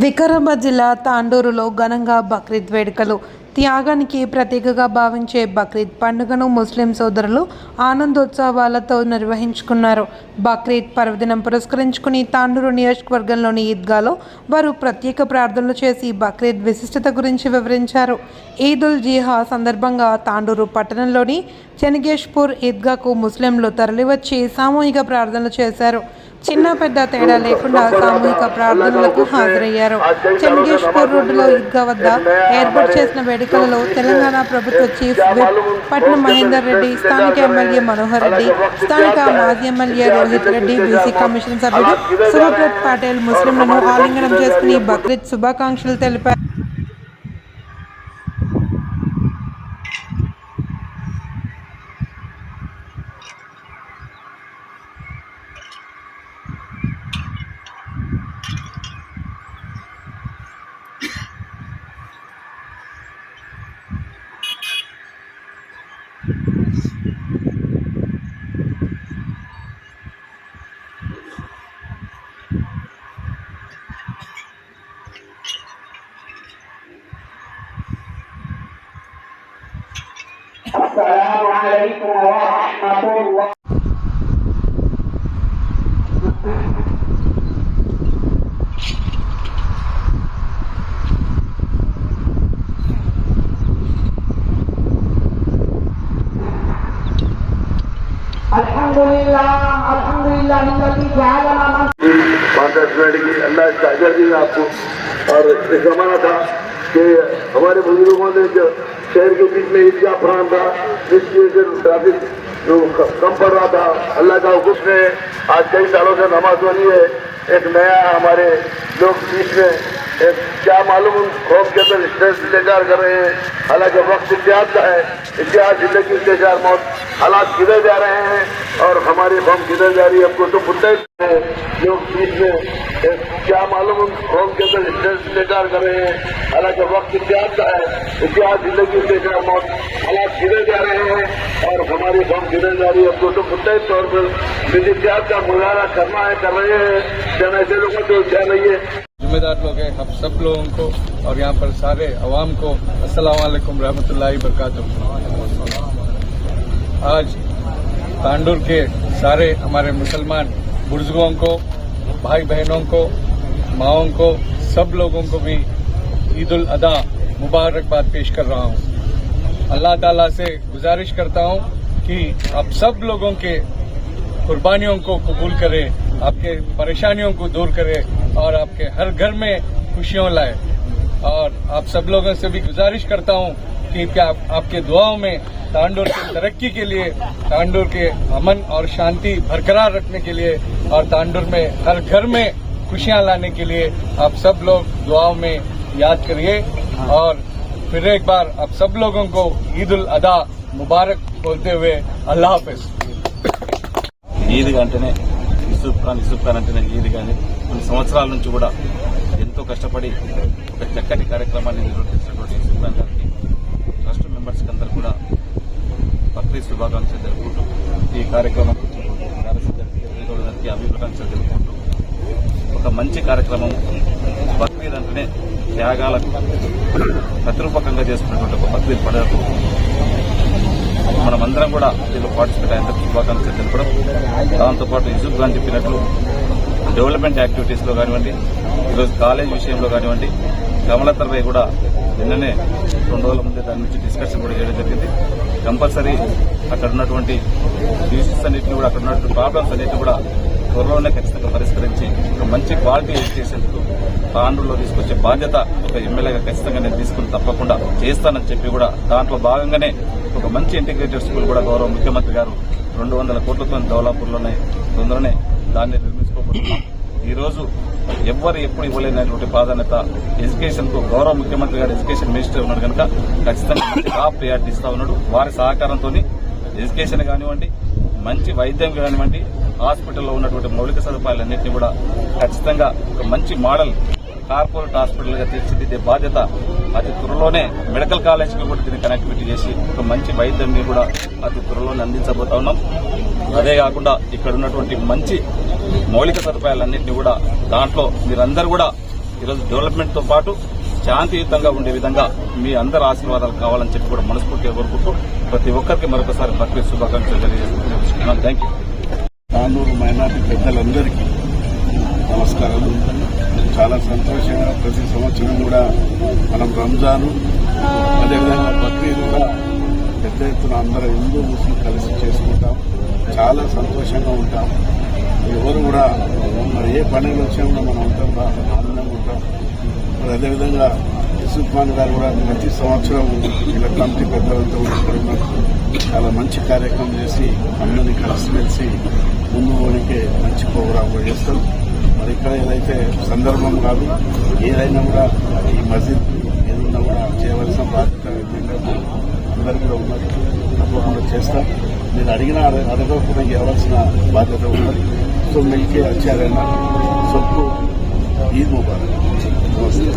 వికారాబాద్ జిల్లా తాండూరులో ఘనంగా బక్రీద్ వేడుకలు. త్యాగానికి ప్రతీకగా భావించే బక్రీద్ పండుగను ముస్లిం సోదరులు ఆనందోత్సవాలతో నిర్వహించుకున్నారు. బక్రీద్ పర్వదినం పురస్కరించుకుని తాండూరు నియోజకవర్గంలోని ఈద్గాలో వారు ప్రత్యేక ప్రార్థనలు చేసి బక్రీద్ విశిష్టత గురించి వివరించారు. ఈద్ ఉల్ జీహా సందర్భంగా తాండూరు పట్టణంలోని చెనగేష్పూర్ ఈద్గాకు ముస్లింలు తరలివచ్చి సామూహిక ప్రార్థనలు చేశారు. చిన్న పెద్ద తేడా లేకుండా సామూహిక ప్రార్థనలకు హాజరయ్యారు. చెంగేశ్వర్ రోడ్డులో ఈద్గా వద్ద ఏర్పాటు చేసిన వేడుకలలో తెలంగాణ ప్రభుత్వ చీఫ్ విప్ పట్నం మహేందర్ రెడ్డి స్థానిక ఎమ్మెల్యే మనోహర్ రెడ్డి స్థానిక మాజీ MLA Rohit Reddy BC commission సభ్యుడు శుభప్రత్ పటేల్ ముస్లింలను ఆలింగనం చేసుకుని బక్రీద్ శుభాకాంక్షలు తెలిపారు. السلام عليكم ورحمة الله. الحمد لله الحمد لله الذي جعلنا من اللہ استاجر دے آپ کو۔ اور ایک زمانہ تھا کہ ہمارے بزرگوں نے جو شہر کے بیچ میں عیدگاہ فراہم تھا جس کی وجہ سے جو کم پڑ رہا تھا، اللہ کا حکم نے آج کئی سالوں سے نماز ہو ہے، ایک نیا ہمارے لوگ بیچ میں ایک کیا معلوم خوف کے اندر اسٹریس انتظار کر رہے ہیں۔ حالانکہ وقت اتحاد کا ہے احتیاط زندگی انتظار موت حالات کدھر جا رہے ہیں اور ہماری قوم کدھر جا رہی ہے؟ ہم کو تو مدعے ہیں جو بیچ میں کیا معلوم قوم کے اندر انتظار کر رہے ہیں۔ حالانکہ وقت اتحاد کا ہے اتحاد زندگی سے کیا موت؟ حالات کدھر جا رہے ہیں؟ اور ہماری قوم کدھر جا رہی ہے؟ ہم کو تو مدعے طور پر۔ مل اتحاد کا مظاہرہ کرنا ہے، کر رہے ہیں؟ جب ایسے لوگوں کو جا رہی ہے؟ ذمہ دار لوگ ہیں ہم سب لوگوں کو اور یہاں پر سارے عوام کو۔ السلام علیکم رحمۃ اللہ وبرکاتہ۔ آج تانڈور کے سارے ہمارے مسلمان برزگوں کو، بھائی بہنوں کو، ماؤں کو، سب لوگوں کو بھی عید الاضحیٰ مبارکباد پیش کر رہا ہوں۔ اللہ تعالیٰ سے گزارش کرتا ہوں کہ آپ سب لوگوں کے قربانیوں کو قبول کرے آپ کے پریشانیوں کو دور کرے اور آپ کے ہر گھر میں خوشیوں لائے اور آپ سب لوگوں سے بھی گزارش کرتا ہوں کہ آپ کے دعاؤں میں تانڈور کی ترقی کے لیے، تانڈور کے امن اور شانتی برقرار رکھنے کے لیے اور تانڈور میں ہر گھر میں خوشیاں لانے کے لیے آپ سب لوگ دعاؤں میں یاد کریے اور پھر ایک بار آپ سب لوگوں کو عید الاضحیٰ مبارک بولتے ہوئے اللہ حافظ۔ عید వెంటనే ఎంతో కష్టపడి ఒక చక్కటి కార్యక్రమాన్ని నిర్వహించినటువంటి యూసుఫ్ ఖాన్ గారికి، ట్రస్ట్ మెంబర్స్కి అందరు కూడా బక్రీద్ శుభాకాంక్షలు తెలుపుకుంటూ ఈ కార్యక్రమం గారికి అభిప్రాయాలు తెలుపుకుంటూ ఒక మంచి కార్యక్రమం బక్రీద్ అంటేనే త్యాగాలకు ప్రతిరూపకంగా చేసుకున్నటువంటి ఒక బక్రీద్ పండుగకు మనమందరం కూడా దీనిలో పార్టిసిపేట్ అయినందుకు శుభాకాంక్షలు తెలపడం దాంతోపాటు యూసుఫ్ ఖాన్ చెప్పినట్లు డెవలప్మెంట్ యాక్టివిటీస్లో కానివ్వండి ఈరోజు కాలేజ్ విషయంలో కానివ్వండి కమలతరపై కూడా నిన్ననే రెండు రోజుల ముందే దాని నుంచి డిస్కషన్ కూడా చేయడం జరిగింది. కంపల్సరీ అక్కడ ఉన్నటువంటి ఇష్యూస్ అన్నింటినీ కూడా అక్కడ ఉన్నటువంటి ప్రాబ్లమ్స్ అన్నింటినీ కూడా త్వరలోనే ఖచ్చితంగా పరిష్కరించి ఒక మంచి క్వాలిటీ ఎడ్యుకేషన్ ఆంధ్రలో తీసుకొచ్చే బాధ్యత ఒక ఎమ్మెల్యేగా ఖచ్చితంగా నేను తీసుకుని తప్పకుండా చేస్తానని చెప్పి కూడా దాంట్లో భాగంగానే ఒక మంచి ఇంటిగ్రేటెడ్ స్కూల్ కూడా గౌరవ ముఖ్యమంత్రి గారు రెండు వందల కోట్లతో దౌలాపూర్లోనే తొందరనే దాన్ని నిర్మించుకోబోతున్నాం. ఈరోజు ఎవ్వరు ఎప్పుడు ఇవ్వలేనటువంటి ప్రాధాన్యత ఎడ్యుకేషన్కు గౌరవ ముఖ్యమంత్రి గారు ఎడ్యుకేషన్ మినిస్టర్ ఉన్నాడు కనుక ఖచ్చితంగా టాప్ ప్రయారిటీ ఇస్తా ఉన్నాడు. వారి సహకారంతో ఎడ్యుకేషన్ కానివ్వండి మంచి వైద్యం కానివ్వండి హాస్పిటల్లో ఉన్నటువంటి మౌలిక సదుపాయాలన్నింటినీ కూడా ఖచ్చితంగా ఒక మంచి మోడల్ కార్పొరేట్ హాస్పిటల్గా తీర్చిదిద్దే బాధ్యత అతి త్వరలోనే మెడికల్ కాలేజ్కి కూడా దీన్ని కనెక్టివిటీ చేసి ఒక మంచి వైద్యం కూడా అతి త్వరలోనే అందించబోతా ఉన్నాం. అదే కాకుండా ఇక్కడ ఉన్నటువంటి మంచి మౌలిక సదుపాయాలన్నింటినీ కూడా దాంట్లో మీరందరూ కూడా ఈరోజు డెవలప్మెంట్తో పాటు శాంతియుతంగా ఉండే విధంగా మీ అందరి ఆశీర్వాదాలు కావాలని చెప్పి కూడా మనస్ఫూర్తిగా కోరుకుంటూ ప్రతి ఒక్కరికి మరొకసారి బక్రీద్ శుభాకాంక్షలు తెలియజేస్తున్నాను. Thank you. తాండూరు మైనార్టీ పెద్దలందరికీ నమస్కారాలు. చాలా సంతోషంగా ప్రతి సంవత్సరం కూడా మనం రంజాను అదేవిధంగా బక్రీద్ కూడా పెద్ద ఎత్తున అందరూ హిందూ ముస్లిం కలిసి చేసుకుంటాం. చాలా సంతోషంగా ఉంటాం. ఎవరు కూడా మరి ఏ పండుగ వచ్చినా కూడా మనం ఉంటాం బాగా ఆనందంగా ఉంటాం. మరి అదేవిధంగా యూసుఫ్ ఖాన్ గారు కూడా ప్రతి సంవత్సరం ఇలా కమిటీ పెద్దలతో చాలా మంచి కార్యక్రమం చేసి అందరినీ కలిసిమెలిసి ముందు ఊరికే మంచి ప్రోగ్రాం కూడా చేస్తాం. మరి ఇక్కడ ఏదైతే సందర్భం కాదు ఏదైనా కూడా ఈ మస్జిద్ ఏదన్నా కూడా చేయవలసిన బాధ్యత మీరు అడిగిన అడ- అడగకుండా ఇవ్వాల్సిన బాధ్యత ఉన్నది సో మిల్కే వచ్చారైనా సొప్పు ఈద్ ముబారక్ నమస్తే